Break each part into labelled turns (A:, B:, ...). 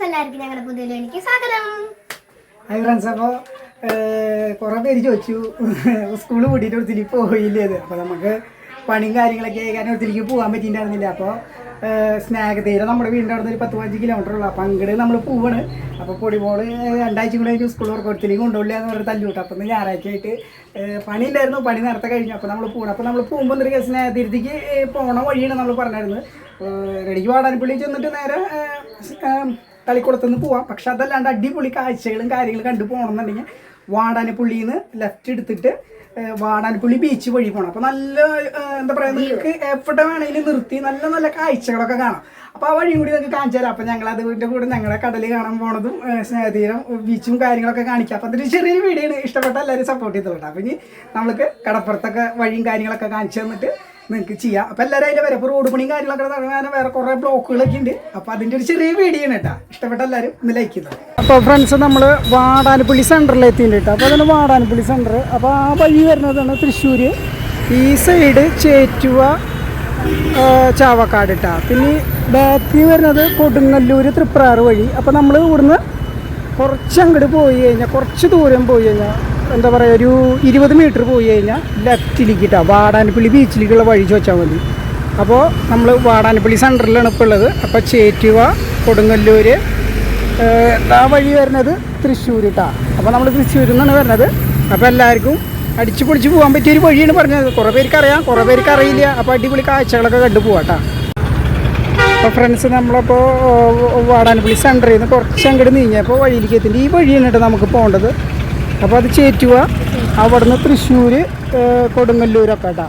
A: ഞങ്ങളുടെ പുതിയ
B: hi friends അപ്പോൾ കുറേ പേര് ചോദിച്ചു സ്കൂൾ കൂട്ടിയിട്ട് പോയില്ലേ അത് അപ്പോൾ നമുക്ക് പണിയും കാര്യങ്ങളൊക്കെ കാരണം ഒരുത്തിരിക്ക് പോകാൻ പറ്റിയിട്ടുണ്ടായിരുന്നില്ല. അപ്പോൾ സ്നാക്ക് തീരെ നമ്മുടെ വീടിന്റെ അവിടെ ഒരു പത്ത് പതിനഞ്ച് കിലോമീറ്റർ ഉള്ളൂ. അപ്പോൾ അങ്ങോട്ട് നമ്മൾ പോവാണ്. അപ്പോൾ പൊടിമോൾ രണ്ടാഴ്ച കൂടെ ഒരു സ്കൂൾ വർക്കൗട്ടിലേക്ക് കൊണ്ടുപോയില്ല എന്ന് പറഞ്ഞ് തല്ലുവിട്ടു അപ്പം ഞായറാഴ്ച ആയിട്ട് പണി ഉണ്ടായിരുന്നു പണി നേരത്തെ കഴിഞ്ഞു. അപ്പോൾ നമ്മൾ പോകണം അപ്പോൾ നമ്മൾ പോകുമ്പോൾ എന്തൊരു തിരുത്തിക്ക് പോണ വഴിയാണ് നമ്മൾ പറഞ്ഞായിരുന്നു റെഡിക്ക് വാടാനപ്പള്ളി ചെന്നിട്ട് നേരെ ഏഹ്, കളിക്കുളത്തുനിന്ന് പോവാം. പക്ഷെ അതല്ലാണ്ട് അടിപൊളി കാഴ്ചകളും കാര്യങ്ങളും കണ്ടു പോകണമെന്നുണ്ടെങ്കിൽ വാടാനപ്പുള്ളിയിൽ നിന്ന് ലെഫ്റ്റ് എടുത്തിട്ട് വാടാനപ്പുള്ളി ബീച്ച് വഴി പോകണം അപ്പോൾ നല്ല എന്താ പറയുക നിങ്ങൾക്ക് എവിടെ വേണമെങ്കിലും നിർത്തി നല്ല നല്ല കാഴ്ചകളൊക്കെ കാണാം. അപ്പോൾ ആ വഴിയും കൂടി നിങ്ങൾക്ക് കാണിച്ചു തരാം. അപ്പോൾ ഞങ്ങൾ അതിന്റെ കൂടെ ഞങ്ങളുടെ കടൽ കാണാൻ പോണതും സ്നേഹതീരം ബീച്ചും കാര്യങ്ങളൊക്കെ കാണിക്കാം. അപ്പോൾ അതൊരു ചെറിയൊരു വീഡിയോ ആണ്. ഇഷ്ടപ്പെട്ട എല്ലാവരും സപ്പോർട്ട് ചെയ്തോട്ടെ അപ്പോൾ ഇനി നമ്മൾക്ക് കടപ്പുറത്തൊക്കെ വഴിയും കാര്യങ്ങളൊക്കെ കാണിച്ചു തന്നിട്ട് നിങ്ങൾക്ക് ചെയ്യാം. അപ്പോൾ എല്ലാവരും അതിന്റെ വരെ ഇപ്പോൾ റോഡ് പണിയും കാര്യങ്ങളൊക്കെ നടക്കാൻ വേറെ കുറേ ബ്ലോക്കുകളൊക്കെ ഉണ്ട്. അപ്പോൾ അതിന്റെ ഒരു ചെറിയ വീഡിയോ ആണ് കേട്ടോ. ഇഷ്ടപ്പെട്ട എല്ലാവരും ഒന്ന് ലൈക്ക് ചെയ്തോ. അപ്പോൾ ഫ്രണ്ട്സ് നമ്മൾ വാടാനപ്പള്ളി സെന്ററിൽ എത്തിയിട്ടുണ്ട് കേട്ടോ. അപ്പോൾ അതാണ് വാടാനപ്പള്ളി സെന്റർ അപ്പോൾ ആ വഴി വരുന്നതാണ് തൃശ്ശൂർ ഈ സൈഡ് ചേറ്റുവ ചാവക്കാട് കേട്ടോ പിന്നെ ബാക്കി വരുന്നത് കൊടുങ്ങല്ലൂർ തൃപ്രാറ് വഴി. അപ്പോൾ നമ്മൾ ഇവിടുന്ന് കുറച്ച് അങ്ങോട്ട് പോയി കഴിഞ്ഞാൽ കുറച്ച് ദൂരം പോയി കഴിഞ്ഞാൽ എന്താ പറയുക ഒരു ഇരുപത് മീറ്റർ പോയി കഴിഞ്ഞാൽ ലെഫ്റ്റിലേക്ക് ഇട്ടാ വാടാനപ്പള്ളി ബീച്ചിലേക്കുള്ള വഴി ചോദിച്ചാൽ മതി. അപ്പോൾ നമ്മൾ വാടാനപ്പള്ളി സെന്ററിലാണ് ഇപ്പോൾ ഉള്ളത്. അപ്പോൾ ചേറ്റുവ കൊടുങ്ങല്ലൂർ ആ വഴി വരുന്നത് തൃശ്ശൂർ കേട്ടോ അപ്പോൾ നമ്മൾ തൃശ്ശൂരിൽ നിന്നാണ് വരുന്നത്. അപ്പോൾ എല്ലാവർക്കും അടിച്ചു പൊളിച്ച് പോകാൻ പറ്റിയ ഒരു വഴിയാണ് പറഞ്ഞത്. കുറേ പേർക്ക് അറിയാം കുറേ പേർക്ക് അറിയില്ല. അപ്പോൾ അടിപൊളി കാഴ്ചകളൊക്കെ കണ്ടു പോവാട്ടോ. അപ്പോൾ ഫ്രണ്ട്സ് നമ്മളപ്പോൾ വാടാനപ്പള്ളി സെന്ററിൽ നിന്ന് കുറച്ച് അങ്ങോട്ട് നീങ്ങിയപ്പോൾ വഴിയിലേക്ക് എത്തിയിട്ട് ഈ വഴിയാണ് കേട്ടോ നമുക്ക് പോകേണ്ടത്. അപ്പോൾ അത് ചേറ്റുക. അവിടുന്ന് തൃശ്ശൂർ കൊടുങ്ങല്ലൂരൊക്കെ കേട്ടോ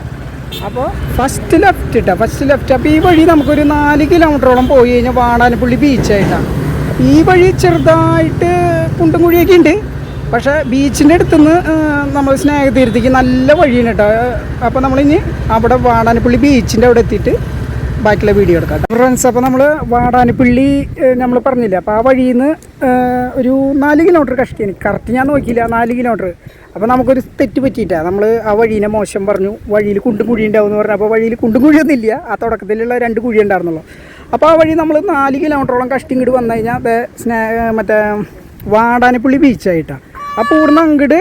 B: അപ്പോൾ ഫസ്റ്റ് ലെഫ്റ്റ് ഇട്ടാ ഫസ്റ്റ് ലെഫ്റ്റ് അപ്പോൾ ഈ വഴി നമുക്കൊരു നാല് കിലോമീറ്ററോളം പോയി കഴിഞ്ഞാൽ വാടാനപ്പള്ളി ബീച്ചായിട്ടാണ് ഈ വഴി ചെറുതായിട്ട് കുണ്ടും കുഴിയൊക്കെ ഉണ്ട്. പക്ഷേ ബീച്ചിന്റെ അടുത്തുനിന്ന് നമ്മൾ സ്നേഹതീരത്തേക്ക് നല്ല വഴിയാണ് കേട്ടോ അപ്പോൾ നമ്മളിനി അവിടെ വാടാനപ്പള്ളി ബീച്ചിന്റെ അവിടെ എത്തിയിട്ട് ബാക്കിയുള്ള വീഡിയോ എടുക്കാം ഫ്രണ്ട്സ് അപ്പോൾ നമ്മൾ വാടാനപ്പള്ളി നമ്മൾ പറഞ്ഞില്ല അപ്പോൾ ആ വഴിയിൽ നിന്ന് ഒരു നാല് കിലോമീറ്റർ കഷ്ടിയാണ്. കറക്റ്റ് ഞാൻ നോക്കിയില്ല നാല് കിലോമീറ്റർ അപ്പോൾ നമുക്കൊരു തെറ്റ് പറ്റിയിട്ടാണ് നമ്മൾ ആ വഴീനെ മോശം പറഞ്ഞു വഴിയിൽ കുണ്ടും കുഴി ഉണ്ടാവും എന്ന് പറഞ്ഞു. അപ്പോൾ വഴിയിൽ കുണ്ടും കുഴിയൊന്നും ഇല്ല. ആ തുടക്കത്തിലുള്ള രണ്ട് കുഴി ഉണ്ടായിരുന്നുള്ളൂ. അപ്പോൾ ആ വഴി നമ്മൾ നാല് കിലോമീറ്ററോളം കഷ്ടി ഇങ്ങോട്ട് വന്നു കഴിഞ്ഞാൽ സ്നേ മറ്റേ വാടാനപ്പള്ളി ബീച്ചായിട്ടാണ് അപ്പോൾ ഇവിടുന്ന് അങ്ങോട്ട്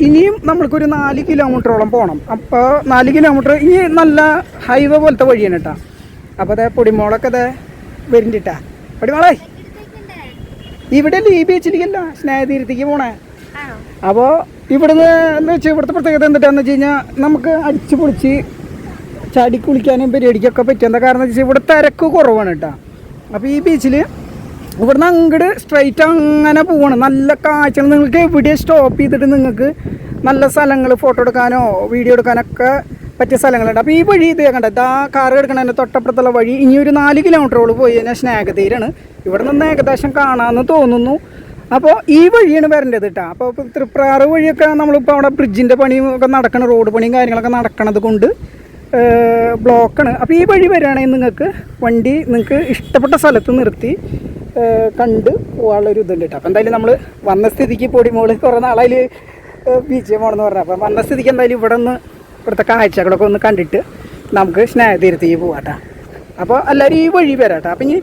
B: ഇനിയും നമ്മൾക്കൊരു നാല് കിലോമീറ്ററോളം പോകണം അപ്പോൾ നാല് കിലോമീറ്റർ ഇനി നല്ല ഹൈവേ പോലത്തെ വഴിയാണ് കേട്ടോ അപ്പോൾ അതെ പൊടിമോളൊക്കെ അതെ വരുന്നുണ്ട് പൊടിമോളേ ഇവിടെ ലീ ബീച്ചിലേക്കല്ല സ്നേഹതീരത്തേക്ക് പോണേ. അപ്പോൾ ഇവിടുന്ന് എന്ന് വെച്ചാൽ ഇവിടുത്തെ പ്രത്യേകത എന്തിട്ടാന്ന് വെച്ച് കഴിഞ്ഞാൽ നമുക്ക് അടിച്ച് പൊളിച്ച് ചാടി കുളിക്കാനും പരിപാടിക്കൊക്കെ പറ്റും എന്താ കാരണം വെച്ചാൽ ഇവിടെ തിരക്ക് കുറവാണ് കേട്ടോ അപ്പോൾ ഈ ബീച്ചിൽ ഇവിടുന്ന് അങ്ങോട്ട് സ്ട്രൈറ്റ് അങ്ങനെ പോവാണ്. നല്ല കാഴ്ചകൾ നിങ്ങൾക്ക് എവിടെ സ്റ്റോപ്പ് ചെയ്തിട്ട് നിങ്ങൾക്ക് നല്ല സ്ഥലങ്ങൾ ഫോട്ടോ എടുക്കാനോ വീഡിയോ എടുക്കാനൊക്കെ പറ്റിയ സ്ഥലങ്ങളുണ്ട്. അപ്പോൾ ഈ വഴി ഇത് കണ്ട? ഇതാ കാർ എടുക്കണതിന്റെ തൊട്ടപ്പുറത്തുള്ള വഴി. ഇനി ഒരു നാല് കിലോമീറ്ററോളം പോയി കഴിഞ്ഞാൽ സ്നേഹതീരാണ്. തീരാണ് ഇവിടെ നിന്ന് ഏകദേശം കാണാമെന്ന് തോന്നുന്നു. അപ്പോൾ ഈ വഴിയാണ് വരേണ്ടത് കേട്ടോ അപ്പോൾ തൃപ്രാറ് വഴിയൊക്കെ നമ്മളിപ്പോൾ അവിടെ ബ്രിഡ്ജിന്റെ പണിയും ഒക്കെ നടക്കണം. റോഡ് പണിയും കാര്യങ്ങളൊക്കെ നടക്കണത് കൊണ്ട് ബ്ലോക്കാണ് അപ്പോൾ ഈ വഴി വരികയാണെങ്കിൽ നിങ്ങൾക്ക് വണ്ടി നിങ്ങൾക്ക് ഇഷ്ടപ്പെട്ട സ്ഥലത്ത് നിർത്തി കണ്ട് പോകാനുള്ളൊരു ഇതുണ്ട് കേട്ടോ അപ്പം എന്തായാലും നമ്മൾ വന്ന സ്ഥിതിക്ക് പൊടിമോൾ കുറേ നാളായി ബീച്ചിൽ പോകണമെന്ന് പറഞ്ഞു. അപ്പം വന്ന സ്ഥിതിക്ക് എന്തായാലും ഇവിടെ ഒന്ന് ഇവിടുത്തെ കാഴ്ചകളൊക്കെ ഒന്ന് കണ്ടിട്ട് നമുക്ക് സ്നേഹതീരത്തേക്ക് പോകാം കേട്ടോ അപ്പോൾ എല്ലാവരും ഈ വഴി വരാം കേട്ടോ അപ്പം ഇനി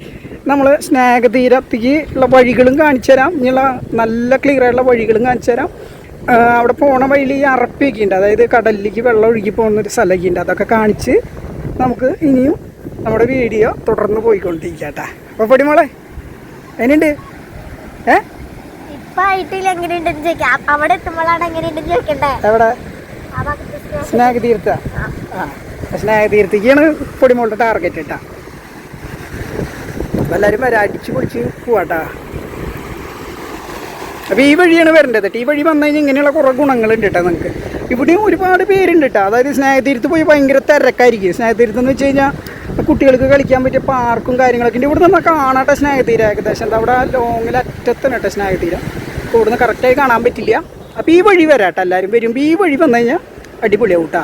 B: നമ്മൾ സ്നേഹതീരത്തേക്ക് ഉള്ള വഴികളും കാണിച്ചു തരാം. ഇനിയുള്ള നല്ല ക്ലിയർ ആയിട്ടുള്ള വഴികളും കാണിച്ചു തരാം. അവിടെ പോണ വഴിയിൽ ഈ അറപ്പിയൊക്കെ ഉണ്ട് അതായത് കടലിലേക്ക് വെള്ളം ഒഴുകി പോകുന്ന ഒരു സ്ഥലമൊക്കെ ഉണ്ട് അതൊക്കെ കാണിച്ച് നമുക്ക് ഇനിയും നമ്മുടെ വീഡിയോ തുടർന്ന് പോയിക്കൊണ്ടിരിക്കാം കേട്ടോ അപ്പോൾ പൊടിമോളെ എങ്ങനെയുണ്ട്? ഏ? എവിടെ?
A: സ്നേഹ-
B: തീർത്ത ആ. തീർത്തിക്കാണ് പൊടിമോളുടെ ടാർഗറ്റ് ഇട്ടാ. അപ്പോൾ എല്ലാവരും വരാം അടിച്ച് പൊളിച്ച് പോവാട്ടാ. അപ്പോൾ ഈ വഴിയാണ് വരേണ്ടത് ഈ വഴി വന്നു കഴിഞ്ഞാൽ ഇങ്ങനെയുള്ള ഗുണങ്ങൾ ഉണ്ട് കേട്ടോ നിങ്ങൾക്ക് ഇവിടെയും ഒരുപാട് പേരുണ്ട് കേട്ടോ അതായത് സ്നേഹതീരത്ത് പോയി ഭയങ്കര തിരക്കായിരിക്കും. സ്നേഹതീരത്ത് എന്ന് വെച്ച് കഴിഞ്ഞാൽ കുട്ടികൾക്ക് കളിക്കാൻ പറ്റിയ പാർക്കും കാര്യങ്ങളൊക്കെ ഉണ്ട്. ഇവിടെ നമ്മൾ കാണാട്ടെ സ്നേഹതീരം ഏകദേശം. എന്താ അവിടെ ലോങ്ങിൽ അറ്റത്താണ് കേട്ടോ സ്നേഹതീരം. അപ്പോൾ ഇവിടുന്ന് കറക്റ്റായി കാണാൻ പറ്റില്ല. അപ്പോൾ ഈ വഴി വരാം കേട്ടോ എല്ലാവരും വരുമ്പോൾ ഈ വഴി വന്നു കഴിഞ്ഞാൽ അടിപൊളിയാവും കേട്ടോ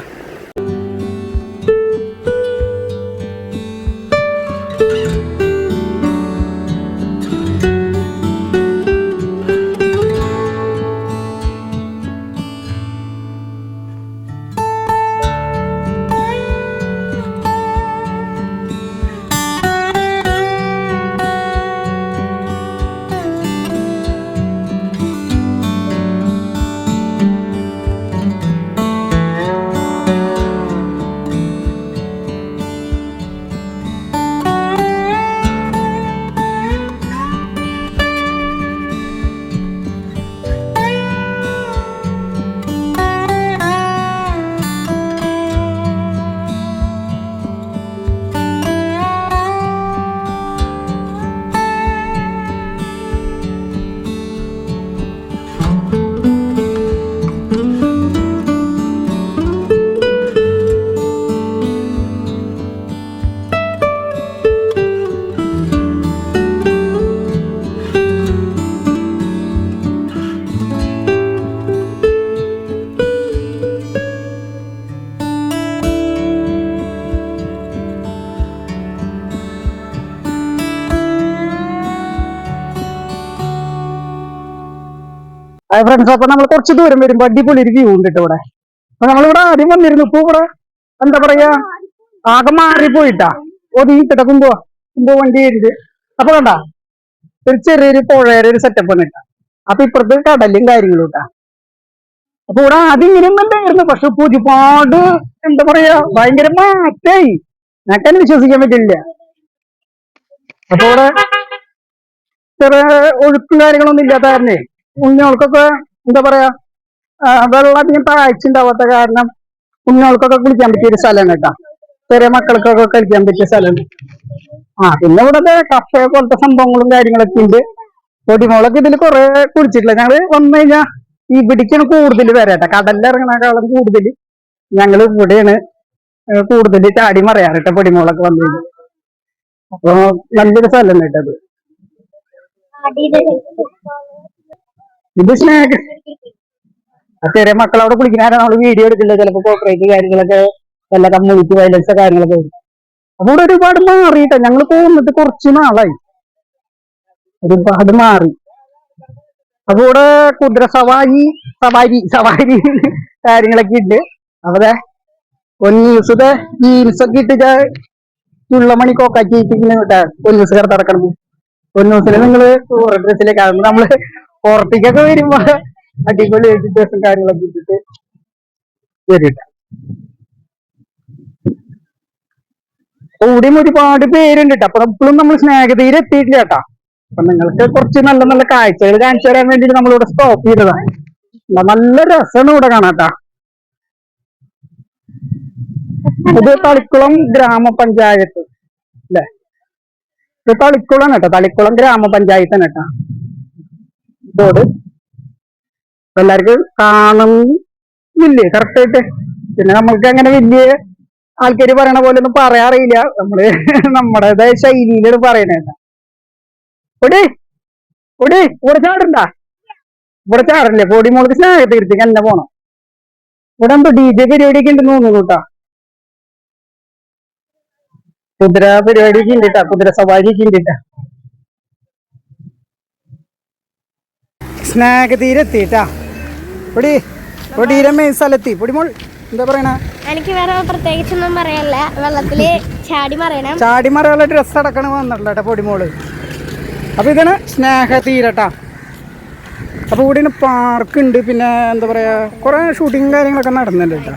B: ഹായ് ഫ്രണ്ട്സ് അപ്പൊ നമ്മൾ കുറച്ച് ദൂരം വരുമ്പോ അടിപൊളി ഒരു വ്യൂ ഉണ്ട് ഇവിടെ. അപ്പൊ നമ്മളിവിടെ ആദ്യം വന്നിരുന്നു. ഇപ്പൊ ഇവിടെ എന്താ പറയാ? ആകെ മാറിപ്പോയിട്ടാ. ഒതുങ്ങിട്ട കുമ്പോ കുമ്പോ വണ്ടി കയറിട്ട് അപ്പൊ കണ്ട? ഒരു ചെറിയൊരു പുഴയുടെ ഒരു സെറ്റപ്പ് ഇട്ട അപ്പൊ ഇപ്പുറത്ത് കടലും കാര്യങ്ങളും ഇട്ടാ അപ്പൊ ഇവിടെ ആദ്യം ഇങ്ങനെ ഉണ്ടായിരുന്നു പക്ഷെ ഇപ്പൊ ഒരുപാട് എന്താ പറയാ ഭയങ്കര മാറ്റായി ഞങ്ങൾക്കന്നെ വിശ്വസിക്കാൻ പറ്റില്ല. അപ്പൊ ഇവിടെ ചെറിയ ഒഴുക്കും കാര്യങ്ങളൊന്നും ഇല്ലാത്ത കാരണേ കുഞ്ഞുങ്ങൾക്കൊക്കെ എന്താ പറയാ വെള്ളം അധികം താഴ്ച ഉണ്ടാവാത്ത കാരണം കുഞ്ഞുങ്ങൾക്കൊക്കെ കുളിക്കാൻ പറ്റിയ ഒരു സ്ഥലമാണ് കേട്ടോ. ചെറിയ മക്കൾക്കൊക്കെ കളിക്കാൻ പറ്റിയ സ്ഥലമാണ് ആ പിന്നെ ഇവിടെ കഫേ പോലത്തെ സംഭവങ്ങളും കാര്യങ്ങളൊക്കെ ഉണ്ട്. പൊടിമുളക് ഇതിൽ കുറെ കുടിച്ചിട്ടില്ല. ഞങ്ങൾ വന്നു കഴിഞ്ഞാൽ ഇവിടേക്കാണ് കൂടുതൽ വരാട്ടെ കടലിലിറങ്ങണേക്കാളും കൂടുതൽ ഞങ്ങൾ ഇവിടെയാണ് കൂടുതൽ ചാടി മറിയാറിട്ട പൊടിമുളക് വന്നു കഴിഞ്ഞാൽ അപ്പൊ നല്ലൊരു സ്ഥലം കേട്ടത് ഇത് ചെറിയ മക്കൾ അവിടെ കുളിക്കുന്ന വീഡിയോ എടുക്കില്ല ചിലപ്പോ കോപ്പറേറ്റ് കാര്യങ്ങളൊക്കെ വല്ല കമ്മ്യൂണിറ്റി വയലൻസ് കാര്യങ്ങളൊക്കെ വരും അപ്പൊ ഇവിടെ ഒരുപാട് മാറിയിട്ടാ ഞങ്ങൾ പോകുന്നിട്ട് കുറച്ച് നാളായി. ഒരുപാട് മാറി. അപ്പൊ ഇവിടെ കുതിര സവാരി സവാരി സവാരി കാര്യങ്ങളൊക്കെ ഉണ്ട്. അവിടെ ഒന്നീസത്തെ ജീൻസ് ഒക്കെ ഇട്ട് ചുള്ളമണി കോക്കാക്കി ഇട്ടിങ്ങനെ ഒന്നീസ് കിടത്ത് നടക്കണം. ഒന്നൂസിന് നിങ്ങൾ ഡ്രസ്സിലേക്ക് നമ്മൾ പുറത്തേക്കൊക്കെ വരുമ്പോ അടിപൊളി എഡ്യൂക്കേഷൻ കാര്യങ്ങളൊക്കെ ഇട്ടിട്ട് വരിട്ട കൂടിയും ഒരുപാട് പേരുണ്ട് ട്ടോ. അപ്പൊ ഇപ്പോഴും നമ്മൾ സ്നേഹതയിൽ എത്തിയിട്ടില്ല കേട്ടാ അപ്പൊ നിങ്ങൾക്ക് കുറച്ച് നല്ല നല്ല കാഴ്ചകൾ കാണിച്ചു തരാൻ വേണ്ടിട്ട് നമ്മളിവിടെ സ്റ്റോപ്പ് ചെയ്തതാണ്. നല്ല രസമാണ് ഇവിടെ കാണാട്ടാ ഇത് തളിക്കുളം ഗ്രാമപഞ്ചായത്ത്. അല്ലേ ഇത് തളിക്കുളം കേട്ടോ തളിക്കുളം ഗ്രാമപഞ്ചായത്താണ് കേട്ടോ ഇതോട് എല്ലാവർക്കും കാണുന്നില്ലേ കറക്റ്റ് ആയിട്ട്. പിന്നെ നമ്മൾക്ക് അങ്ങനെ വലിയ ആൾക്കാർ പറയണ പോലെ ഒന്നും പറയാറിയില്ല നമ്മൾ നമ്മുടേതായ ശൈലിയിലാണ് പറയണേട്ടാ ഒടി ഒടി ഇവിടെ ചാടണ്ട? ഇവിടെ ചാടല്ലേ? പൊടി മോൾക്ക് സ്നേഹത്തെ ഇരുത്തേക്ക് എന്നെ പോണം. ഇവിടെ എന്തോ ഡി ജെ പരിപാടിയൊക്കെ ഉണ്ടെന്ന് തോന്നുന്നു കേട്ടാ. കുതിര പരിപാടിയൊക്കെ ഉണ്ട് കേട്ടാ. കുതിര സവാരിയൊക്കെ ഉണ്ട് കേട്ടാ. സ്നേഹതീരെത്തിട്ടാ. പൊടി പൊടി മെയിൻ സ്ഥലത്തി. പൊടിമോൾ എന്താ പറയണ?
A: എനിക്ക് വേറെ പ്രത്യേകിച്ചൊന്നും പറയല്ല വെള്ളത്തിൽ ചാടി മറയണം.
B: ചാടി മറയുള്ള ഡ്രസ്സ് അടക്കണ വന്നിട്ടുള്ള പൊടിമോൾ അപ്പൊ ഇതാണ് സ്നേഹതീരട്ടാ. അപ്പൊ ഇവിടെ പാർക്ക് ഉണ്ട്. പിന്നെ എന്താ പറയാ കുറെ ഷൂട്ടിങ്ങും കാര്യങ്ങളൊക്കെ നടന്നുണ്ട് കേട്ടോ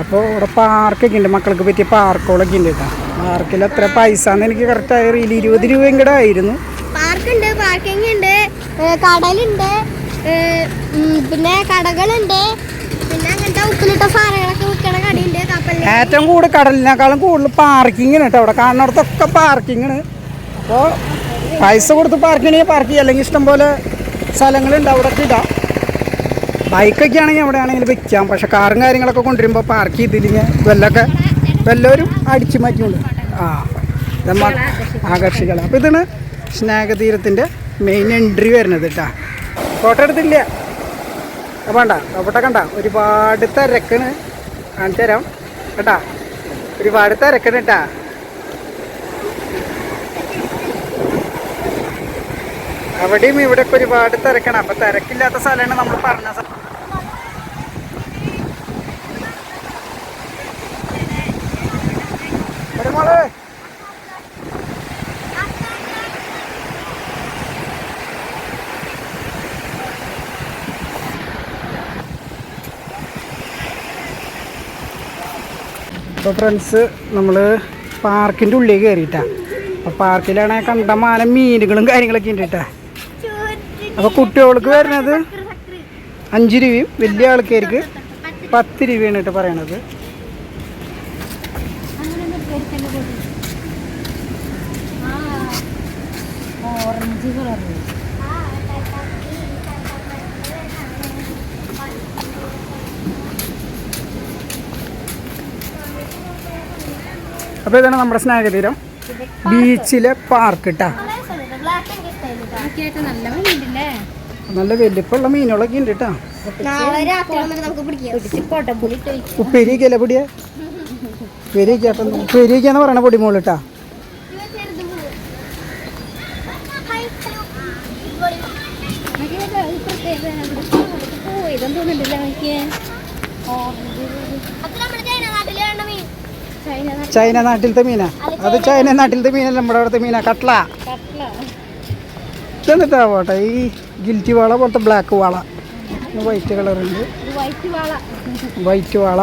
B: അപ്പോൾ ഇവിടെ പാർക്കൊക്കെ ഉണ്ട്. മക്കൾക്ക് പറ്റിയ പാർക്കുകളൊക്കെ ഉണ്ട് കേട്ടോ. പാർക്കിൽ എത്ര പൈസ എന്ന് എനിക്ക് കറക്റ്റ് അറിയില്ല ഇരുപത് രൂപയും കൂടെ ആയിരുന്നു.
A: ഉണ്ട് പാർക്കിംഗ് ഉണ്ട് കടലുണ്ട് പിന്നെ കടകളുണ്ട്. പിന്നെ അങ്ങനത്തെ ഉപ്പിലിട്ട സാധനങ്ങളൊക്കെ വിൽക്കണ കടയുണ്ട് കപ്പലിൽ
B: ഏറ്റവും കൂടുതൽ കടലിനേക്കാളും കൂടുതൽ പാർക്കിംഗ് കേട്ടോ. അവിടെ കാണുന്നിടത്തൊക്കെ പാർക്കിങ്ങിന് അപ്പോൾ പൈസ കൊടുത്ത് പാർക്ക് ചെയ്യണമെങ്കിൽ പാർക്ക് ചെയ്യാം. അല്ലെങ്കിൽ ഇഷ്ടംപോലെ സ്ഥലങ്ങളുണ്ട് അവിടെ ഇടാം. ബൈക്കൊക്കെ ആണെങ്കിൽ അവിടെ ആണെങ്കിൽ വെക്കാം പക്ഷെ കാറും കാര്യങ്ങളൊക്കെ കൊണ്ടുവരുമ്പോൾ പാർക്ക് ചെയ്തില്ലെങ്കിൽ വല്ലൊക്കെ വല്ലവരും അടിച്ചു മാറ്റിയുണ്ട് ആ ആകർഷിക്കണം. അപ്പോൾ ഇതാണ് സ്നേഹതീരത്തിന്റെ മെയിൻ എൻട്രി വരുന്നത് കേട്ടാ ഫോട്ടോ എടുത്തില്ല. വേണ്ട. അവിടെ കണ്ട. ഒരുപാട് തിരക്കണ് കാണിച്ചു തരാം. കേട്ടാ? ഒരുപാട് തിരക്കണ് കേട്ടാ അവിടെയും ഇവിടെ ഒക്കെ ഒരുപാട് തിരക്കണം. അപ്പൊ തിരക്കില്ലാത്ത സ്ഥലമാണ് നമ്മൾ പറഞ്ഞ സ്ഥലം ഇവിടെ മോളെ അപ്പോൾ ഫ്രണ്ട്സ് നമ്മൾ പാർക്കിന്റെ ഉള്ളിൽ കയറിയിട്ടാ അപ്പോൾ പാർക്കിലാണെങ്കിൽ കണ്ടമാനം മീനുകളും കാര്യങ്ങളൊക്കെ ഉണ്ട് അപ്പോൾ കുട്ടികൾക്ക് വരുന്നത് അഞ്ച് രൂപയും വലിയ ആൾക്കാർക്ക് പത്ത് രൂപയാണ് കേട്ടോ പറയണത്. അപ്പോൾ ഇതാണ് നമ്മുടെ സ്നേഹതീരം. ബീച്ചിലെ പാർക്ക് കേട്ടോ നല്ല വലിപ്പമുള്ള മീനുകളൊക്കെ ഉണ്ട് കേട്ടോ ഉപ്പേരിക്കല്ല പൊടിയെ? ഉപ്പേരിക്കാട്ടോ ഉപ്പേരിക്കാന്ന് പറയണ പൊടി
A: മോൾ
C: മുകളിട്ടാ ഇതെന്തോന്നുണ്ടല്ലോ എനിക്ക്
A: ഓറഞ്ച് ചൈന
B: നാട്ടിലത്തെ മീനാ. അത് ചൈന നാട്ടിലത്തെ മീനല്ല നമ്മുടെ അവിടുത്തെ മീനാ. കട്ട്ല
C: കട്ട്ല
B: ഇതെന്നിട്ടാ പോട്ടെ ഈ ഗിൽറ്റി വാള പോലത്തെ ബ്ലാക്ക് വാള. വൈറ്റ് കളറുണ്ട്.
C: ഉണ്ട് വൈറ്റ് വാള.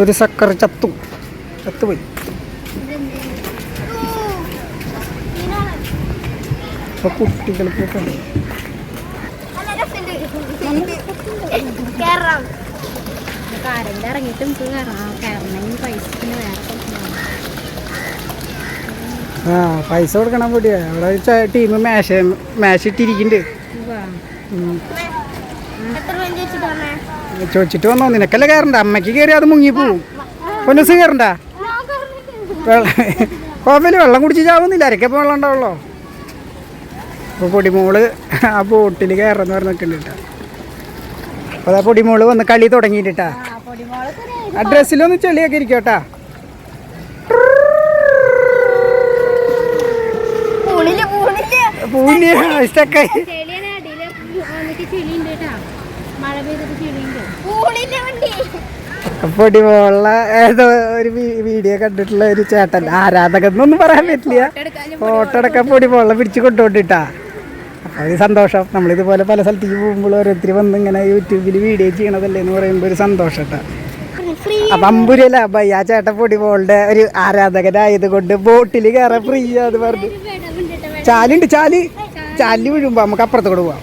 B: ഒരു സക്കർ ചത്തു. ചത്തുപോയി. അപ്പോൾ കുട്ടികൾക്കൊക്കെ
A: നല്ല രസമുണ്ട് കേറാം.
C: കാരന്റെ ഇറങ്ങിയിട്ട് നമുക്ക് കയറാം കയറണമെങ്കിൽ പൈസത്തിന് വേറെ കൊടുക്കണം.
B: ആ പൈസ കൊടുക്കണം പൊടിയാ. അവിടെ ടീം മാഷ്
A: രൂപ ചോദിച്ചിട്ട് വന്നേ.
B: നിനക്കല്ലേ കയറണ്ട അമ്മയ്ക്ക് കയറി അത് മുങ്ങിപ്പോവും പൊന്നസ് കയറണ്ട വെള്ളം വെള്ളം കുടിച്ച് ചാവുന്നില്ല. അരക്കപ്പം വെള്ളം ഉണ്ടാവുള്ളൂ? അപ്പോൾ പൊടിമോൾ ആ ബോട്ടിൽ കയറുന്നു പറഞ്ഞിട്ടുണ്ട് അപ്പോൾ ആ പൊടിമോൾ വന്ന് കളി തുടങ്ങിയിട്ടാ
C: ആ
B: ഡ്രസ്സിലൊന്ന് ചെളിയൊക്കെ ഇരിക്കട്ടാ പൂന് ഇഷ്ടക്കായി പൊടിപോള ഏതോ ഒരു വീഡിയോ കണ്ടിട്ടുള്ള ഒരു ചേട്ടൻ. ആരാധകൻ പറയാൻ പറ്റില്ല. ഫോട്ടോ എടുക്കാൻ പൊടിപോള പിടിച്ചു കൊണ്ടുപോണ്ടിട്ടാ ഒരു സന്തോഷം. നമ്മളിതുപോലെ പല സ്ഥലത്തേക്ക് പോകുമ്പോൾ ഓരോരുത്തർ വന്ന് ഇങ്ങനെ യൂട്യൂബിൽ വീഡിയോ ചെയ്യണതല്ലേ എന്ന് പറയുമ്പോൾ ഒരു സന്തോഷം കേട്ടോ
A: ഫ്രീ
B: അപ്പം അമ്പുരല്ല ആ ചേട്ടൻ പൊടിമോളുടെ ഒരു ആരാധകനായത് കൊണ്ട് ബോട്ടിൽ കയറാൻ ഫ്രീ അത് പറഞ്ഞു. ചാലുണ്ട് ചാൽ. ചാലിൽ വീഴുമ്പോൾ നമുക്ക് അപ്പുറത്ത് കൂടെ പോവാം.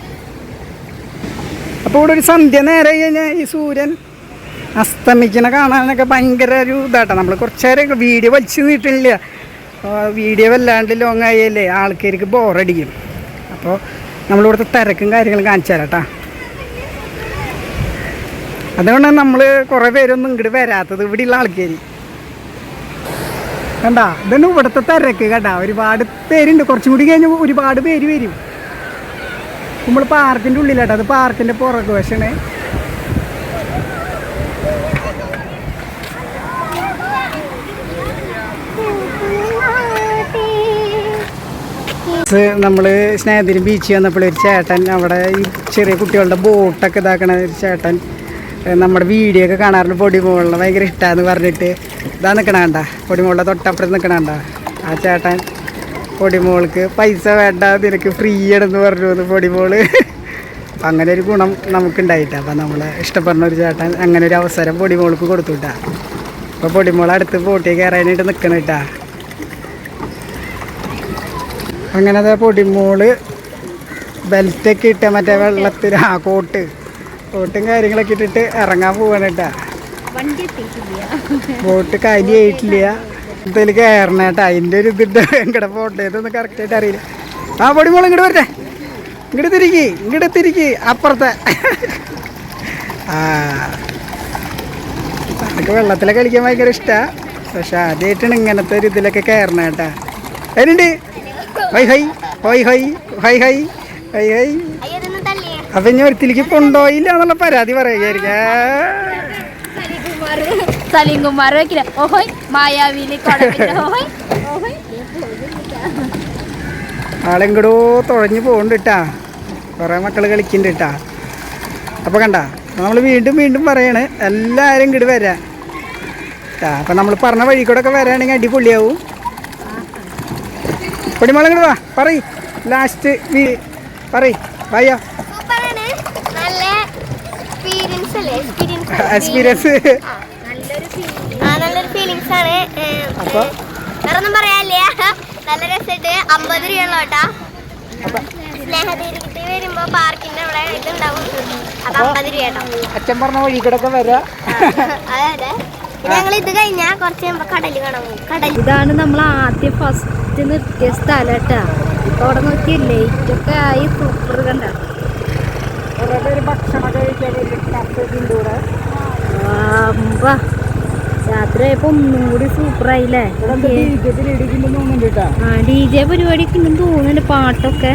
B: അപ്പോൾ ഇവിടെ ഒരു സന്ധ്യ നേരം കഴിഞ്ഞാൽ ഈ സൂര്യൻ അസ്തമിക്കണ കാണാനൊക്കെ ഭയങ്കര ഒരു ഇതാട്ടോ. നമ്മൾ കുറച്ച് നേരം വീഡിയോ വലിച്ചു നീട്ടില്ല വീഡിയോ വല്ലാണ്ട് ലോങ് ആയല്ലേ? ആൾക്കാർക്ക് ബോറടിക്കും അപ്പോൾ നമ്മളിവിടുത്തെ തിരക്കും കാര്യങ്ങളും കാണിച്ചു തരാം കേട്ടോ അതുകൊണ്ടാണ് നമ്മൾ കുറേ പേരൊന്നും ഇങ്ങോട്ട് വരാത്തത് ഇവിടെയുള്ള ആൾക്കാർ കണ്ടാ? ഇതന്നെ ഇവിടുത്തെ തിരക്ക് കേട്ടാ ഒരുപാട് പേരുണ്ട്. കുറച്ചും കൂടി കഴിഞ്ഞ് ഒരുപാട് പേര് വരും. നമ്മൾ പാർക്കിന്റെ ഉള്ളിലാട്ടോ. അത് പാർക്കിന്റെ പുറകു നമ്മൾ സ്നേഹത്തിന് ബീച്ച് വന്നപ്പോൾ ഒരു ചേട്ടൻ അവിടെ ഈ ചെറിയ കുട്ടികളുടെ ബോട്ടൊക്കെ ഇതാക്കണ ഒരു ചേട്ടൻ നമ്മുടെ വീഡിയോ ഒക്കെ കാണാറുണ്ട്. പൊടിമോളിനെ ഭയങ്കര ഇഷ്ടമാന്ന് പറഞ്ഞിട്ട്. ഇതാ നിൽക്കണ കണ്ട? പൊടിമോളിന്റെ തൊട്ടപ്പുറത്ത് നിൽക്കണ കണ്ട? ആ ചേട്ടൻ പൊടിമോൾക്ക് പൈസ വേണ്ട നിനക്ക് ഫ്രീ ആണെന്ന് പറഞ്ഞു എന്ന് പൊടിമോൾ അപ്പം അങ്ങനെ ഒരു ഗുണം നമുക്കുണ്ടായിട്ട്. അപ്പം നമ്മൾ ഇഷ്ടപ്പെടുന്ന ഒരു ചേട്ടൻ അങ്ങനെ ഒരു അവസരം പൊടിമോൾക്ക് കൊടുത്തുട്ടാ. അപ്പോൾ പൊടിമോൾ അടുത്ത് ബോട്ടിൽ കയറാനായിട്ട് നിൽക്കണം കേട്ടാ. അങ്ങനെ അതെ പൊടിമോൾ ബെൽറ്റൊക്കെ ഇട്ട മറ്റേ വെള്ളത്തിൽ ആ കോട്ട്. കോട്ടും കാര്യങ്ങളൊക്കെ ഇട്ടിട്ട് ഇറങ്ങാൻ പോവാണ് കേട്ടാ ബോട്ട് കാര്യമായിട്ടില്ല ഇതിൽ കയറണ കേട്ടാ അതിന്റെ ഒരു ഇതിട്ട് എങ്ങടെ പോട്ടേതൊന്നും കറക്റ്റായിട്ട് അറിയില്ല. ആ പൊടിമോൾ ഇങ്ങോട്ട് വരട്ടെ. ഇങ്ങോട്ട് തിരിക്കി. ഇങ്ങോട്ട് തിരിക്കി. അപ്പുറത്തെ. ആ. എനിക്ക് വെള്ളത്തിലൊക്കെ കളിക്കാൻ ഭയങ്കര ഇഷ്ടമാണ് പക്ഷെ ആദ്യമായിട്ടാണ് ഇങ്ങനത്തെ ഒരു ഇതിലൊക്കെ കയറണ കേട്ടാ അതിനുണ്ട് high high high high high high high high. അപ്പൊ ഇനി ഒരുത്തിലേക്ക് കൊണ്ടോയില്ല എന്നുള്ള പരാതി പറയുകയായിരിക്കും.
C: സലീം കുമാർ വെക്കില്ല ഓഹോയ് മായാവിയിലെ കൊടവില്ല. ഓഹോയ് ഓഹോയ്
B: ആളെങ്ങടോ തുഴഞ്ഞു പോകുന്നുണ്ട് കേട്ടാ കുറേ മക്കൾ കളിക്കുന്നുണ്ട് കേട്ടാ അപ്പോൾ കണ്ട നമ്മൾ വീണ്ടും വീണ്ടും പറയാണ് എല്ലാവരും ഇങ്ങോട്ട് വരാം. കേട്ടാ അപ്പം നമ്മൾ പറഞ്ഞ വഴി കൂടെ ഒക്കെ വരാണെങ്കിൽ അടിപൊളിയാവും. പൊടിമോളം ഇങ്ങോട്ട് വാ പറയ്. ലാസ്റ്റ് പറയ്. വായോ
A: സൂപ്പറാണ് നല്ല എക്സ്പീരിയൻസ് അല്ലേ? എക്സ്പീരിയൻസ്
B: എക്സ്പീരിയൻസ്
C: നല്ലൊരു ഫീലിംഗ്
A: ആ നല്ലൊരു ഫീലിങ്സ് ആണ്.
B: അപ്പോൾ
A: വേറൊന്നും പറയാനില്ല. നല്ല രസമായിട്ട് അമ്പത് രൂപയുള്ള കേട്ടാ. സ്നേഹതീരത്തിൽ വരുമ്പോ പാർക്കിന്റെ അവിടെ ഇതുണ്ടാവും. അത് അമ്പത് രൂപ കേട്ടോ.
B: അച്ഛൻ പറഞ്ഞ വഴി കൂടെ ഒക്കെ വരാം
A: അതെ അതെ. പിന്നെ ഞങ്ങൾ ഇത് കഴിഞ്ഞാ കുറച്ച് കടൽ കാണാൻ കടൽ
C: ഇതാണ് നമ്മൾ ആദ്യം ഫസ്റ്റ് ലൈറ്റ് നിർത്തിയ സ്ഥലം കേട്ടാ ഇപ്പൊ അവിടെ നോക്കി ലൈറ്റൊക്കെ ആയി സൂപ്പർ കണ്ട. രാത്രി ഒന്നും കൂടി
B: സൂപ്പറായില്ലേ
C: ആ ഡി ജെ പരിപാടിയൊക്കെ ഉണ്ടെന്ന് തോന്നുന്നുണ്ട് പാട്ടൊക്കെ.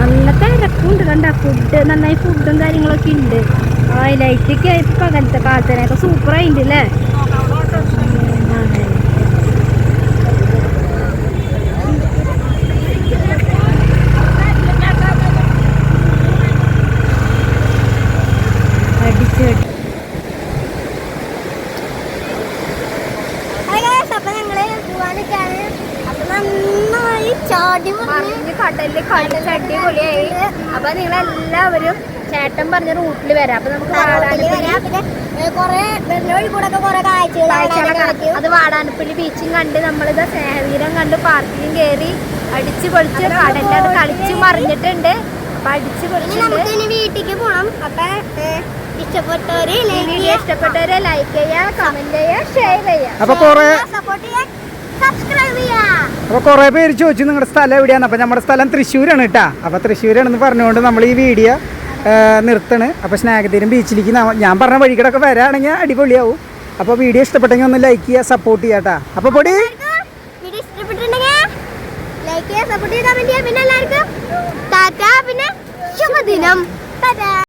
C: നല്ല തിരക്കുണ്ട് കണ്ട. ഫുഡ് നന്നായി ഫുഡും കാര്യങ്ങളൊക്കെ ഉണ്ട്. ആ ലൈറ്റൊക്കെ ആയപ്പോ പകലത്തെ കാലത്തേനൊക്കെ സൂപ്പറായിട്ടുണ്ട് അല്ലേ കളിച്ച് അടിപൊളിയായി. അപ്പൊ നിങ്ങളെല്ലാവരും ചേട്ടൻ പറഞ്ഞ റൂട്ടിൽ വരാം. അപ്പൊ നമുക്ക് വാടാനപ്പള്ളി. അത് വാടാനപ്പള്ളി ബീച്ചും കണ്ട് നമ്മളിത് സേവീരം കണ്ട് പാർക്കിലും കയറി അടിച്ചു പൊളിച്ച് കടലിൽ കളിച്ച് മറിഞ്ഞിട്ടുണ്ട്. അപ്പൊ അടിച്ചു
A: ഇനി വീട്ടിലേക്ക് പോണം. അപ്പൊ ഇഷ്ടപ്പെട്ടവര്
C: വീഡിയോ
A: ചെയ്യുക,
C: ഇഷ്ടപ്പെട്ടവരെ ലൈക്ക് ചെയ്യുക കമന്റ് ചെയ്യുക ഷെയർ ചെയ്യുക
B: അപ്പൊ അപ്പൊ കുറെ പേര് ചോദിച്ചു നിങ്ങളുടെ സ്ഥലം എവിടെയാണ് അപ്പൊ നമ്മുടെ സ്ഥലം തൃശ്ശൂരാണ് കേട്ടാ അപ്പൊ തൃശ്ശൂരാണെന്ന് പറഞ്ഞുകൊണ്ട് നമ്മൾ ഈ വീഡിയോ നിർത്തണ്. അപ്പൊ സ്നാഗതീരം ബീച്ചിലേക്ക് ഞാൻ പറഞ്ഞ വഴികളൊക്കെ വരാണെങ്കിൽ അടിപൊളിയാവും. അപ്പോൾ വീഡിയോ ഇഷ്ടപ്പെട്ടെങ്കിൽ ഒന്ന് ലൈക്ക് ചെയ്യുക സപ്പോർട്ട് ചെയ്യാം അപ്പൊ അപ്പോൾ പൊടി
A: ലൈക്ക് ചെയ്യുക സപ്പോർട്ട് പിന്നെ എല്ലാവർക്കും ടാറ്റ പിന്നെ ശുഭദിനം.